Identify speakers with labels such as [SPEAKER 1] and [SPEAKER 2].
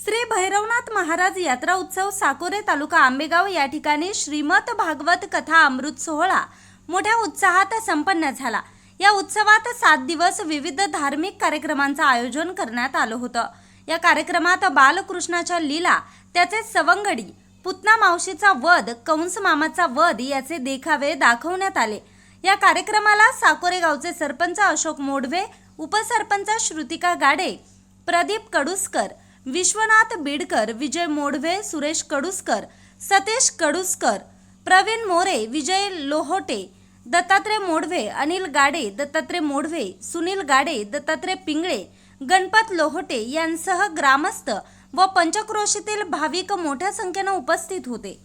[SPEAKER 1] श्री भैरवनाथ महाराज यात्रा उत्सव साकोरे तालुका आंबेगाव या ठिकाणी श्रीमत भागवत कथा अमृत सोहळा मोठ्या उत्साहात संपन्न झाला. या उत्सवात सात दिवस विविध धार्मिक कार्यक्रमांचं आयोजन करण्यात आलं होतं. या कार्यक्रमात बालकृष्णाच्या लीला त्याचे सवंगडी पुतना मावशीचा वध कंस मामाचा वध याचे देखावे दाखवण्यात आले. या कार्यक्रमाला साकोरे गावचे सरपंच अशोक मोडवे उपसरपंच श्रुतिका गाडे प्रदीप कडुसकर विश्वनाथ बिडकर विजय मोडवे सुरेश कडुसकर सतीश कडुसकर प्रवीण मोरे विजय लोहोटे दत्तात्रय मोडवे अनिल गाडे दत्तात्रय मोडवे सुनील गाडे दत्तात्रय पिंगळे गणपत लोहोटे यांसह ग्रामस्थ व पंचक्रोशीतील भाविक मोठ्या संख्येनं उपस्थित होते.